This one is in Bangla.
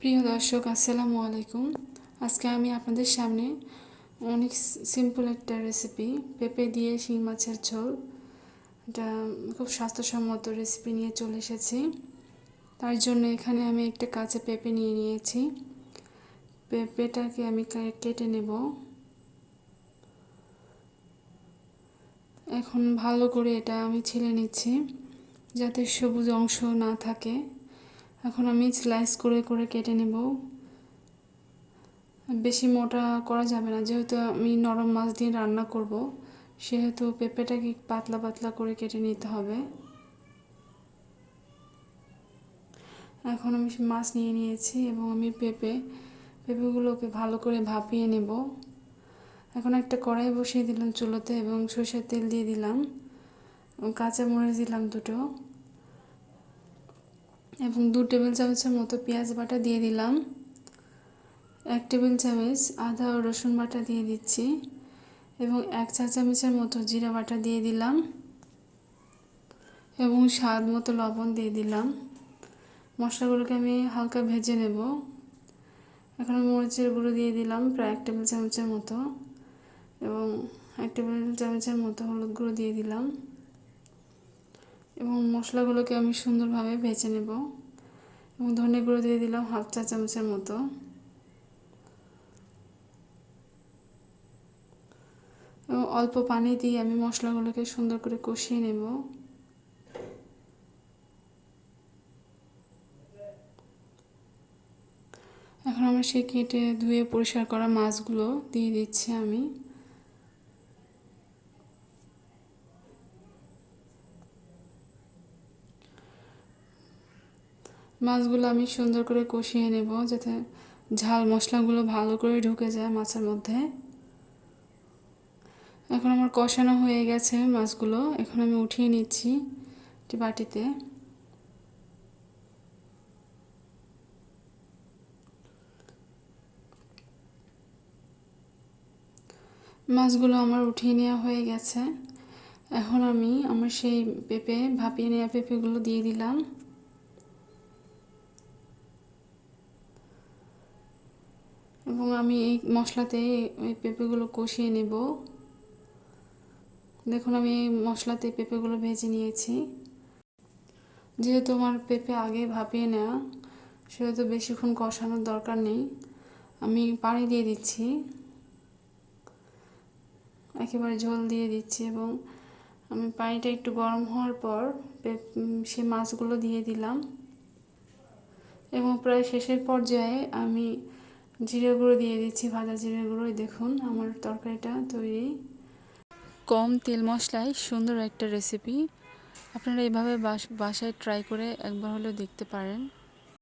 প্রিয় দর্শক, আসসালামু আলাইকুম। আজকে আমি আপনাদের সামনে অনেক সিম্পল একটা রেসিপি পেঁপে দিয়ে শিং মাছের ঝোল। এটা খুব স্বাস্থ্যসম্মত রেসিপি নিয়ে চলে এসেছি। তার জন্য এখানে আমি একটা কাঁচা পেঁপে নিয়ে নিয়েছি। পেঁপেটাকে আমি কেটে নেব। এখন ভালো করে এটা আমি ছিলে নিচ্ছি, যাতে সবুজ অংশ না থাকে। এখন আমি স্লাইস করে করে কেটে নেব। বেশি মোটা করা যাবে না, যেহেতু আমি নরম মাছ দিয়ে রান্না করব, সেহেতু পেঁপেটাকে পাতলা পাতলা করে কেটে নিতে হবে। এখন আমি মাছ নিয়ে নিয়েছি এবং আমি পেঁপে, পেঁপেগুলোকে ভালো করে ভাপিয়ে নেব। এখন একটা কড়াই বসিয়ে দিলাম চুলোতে এবং সরষের তেল দিয়ে দিলাম। কাঁচা মরিচ দিলাম দুটো। এবং দু টেবিল চামচের মতো পেঁয়াজ বাটা দিয়ে দিলাম। এক টেবিল চামচ আদা ও রসুন বাটা দিয়ে দিচ্ছি এবং এক চা চামচের মতো জিরা বাটা দিয়ে দিলাম এবং স্বাদ মতো লবণ দিয়ে দিলাম। মশলাগুলোকে আমি হালকা ভেজে নেব। এখন মরিচের গুঁড়ো দিয়ে দিলাম প্রায় এক টেবিল চামচের মতো এবং এক টেবিল চামচের মতো হলুদ গুঁড়ো দিয়ে দিলাম এবং মশলাগুলোকে আমি সুন্দরভাবে ভেজে নেব। ধনে গুঁড়ো দিয়ে দিলাম হাফ চা চামচের মতো। এবং অল্প পানি দিয়ে আমি মশলাগুলোকে সুন্দর করে কষিয়ে নেব। এখন আমরা সেই কেটে ধুয়ে পরিষ্কার করা মাছগুলো দিয়ে দিচ্ছি আমি। মাছগুলো আমি সুন্দর করে কষিয়ে নেব যাতে ঝাল মশলাগুলো ভালো করে ঢুকে যায় মাছের মধ্যে। এখন আমার কষানো হয়ে গেছে মাছগুলো। এখন আমি উঠিয়ে নিচ্ছি একটি বাটিতে। মাছগুলো আমার উঠিয়ে নেওয়া হয়ে গেছে। এখন আমি আমার সেই পেঁপে, ভাপিয়ে নেওয়া পেঁপেগুলো দিয়ে দিলাম। এবং আমি এই মশলাতে এই পেঁপেগুলো কষিয়ে নেব। দেখুন, আমি এই মশলাতে পেঁপেগুলো ভেজে নিয়েছি। যেহেতু আমার পেঁপে আগে ভাপিয়ে নেওয়া, সেহেতু বেশিক্ষণ কষানোর দরকার নেই। আমি পানি দিয়ে দিচ্ছি। একেবারে ঝোল দিয়ে দিচ্ছি এবং আমি পানিটা একটু গরম হওয়ার পর সে মাছগুলো দিয়ে দিলাম। এবং প্রায় শেষের পর্যায়ে আমি জিরে গুঁড়ো দিয়ে দিচ্ছি, ভাজা জিরে গুঁড়ো। দেখুন আমার তরকারিটা তৈরি। কম তেল মশলায় সুন্দর একটা রেসিপি আপনারা এইভাবে বাসায় ট্রাই করে একবার হলেও দেখতে পারেন।